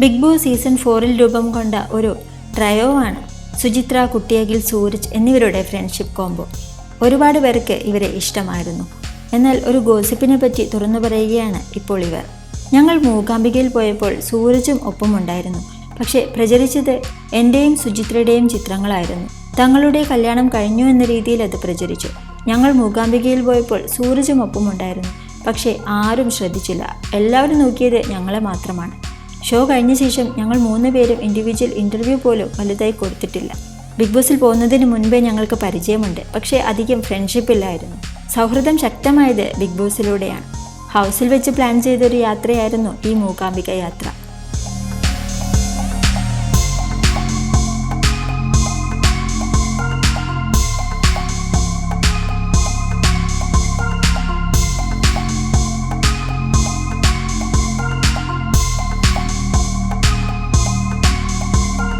Big boss season ഫോറിൽ രൂപം കൊണ്ട ഒരു ട്രയോ ആണ് സുചിത്ര കുട്ടിയകിൽ സൂരജ് എന്നിവരുടെ ഫ്രണ്ട്ഷിപ്പ് കോംബോ. ഒരുപാട് പേർക്ക് ഇവരെ ഇഷ്ടമായിരുന്നു. എന്നാൽ ഒരു ഗോസിപ്പിനെ പറ്റി തുറന്നു പറയുകയാണ് ഇപ്പോൾ ഇവർ. ഞങ്ങൾ മൂകാംബികയിൽ പോയപ്പോൾ സൂരജും ഒപ്പമുണ്ടായിരുന്നു പക്ഷേ പ്രചരിച്ചത് എന്റെയും സുചിത്രയുടെയും ചിത്രങ്ങളായിരുന്നു. തങ്ങളുടെ കല്യാണം കഴിഞ്ഞു എന്ന രീതിയിൽ അത് പ്രചരിച്ചു. ഞങ്ങൾ മൂകാംബികയിൽ പോയപ്പോൾ സൂരജും ഒപ്പമുണ്ടായിരുന്നു. പക്ഷേ ആരും ശ്രദ്ധിച്ചില്ല. എല്ലാവരും നോക്കിയത് ഞങ്ങളെ മാത്രമാണ്. ഷോ കഴിഞ്ഞ ശേഷം ഞങ്ങൾ മൂന്ന് പേരും ഇൻഡിവിജ്വൽ ഇന്റർവ്യൂ പോലും വലുതായി കൊടുത്തിട്ടില്ല. ബിഗ് ബോസിൽ പോകുന്നതിന് മുൻപേ ഞങ്ങൾക്ക് പരിചയമുണ്ട്. പക്ഷേ അധികം ഫ്രണ്ട്ഷിപ്പ് ഇല്ലായിരുന്നു. സൗഹൃദം ശക്തമായത് ബിഗ് ബോസിലൂടെയാണ് ഹൗസിൽ വെച്ച് പ്ലാൻ ചെയ്തൊരു യാത്രയായിരുന്നു ഈ മൂകാംബിക യാത്ര.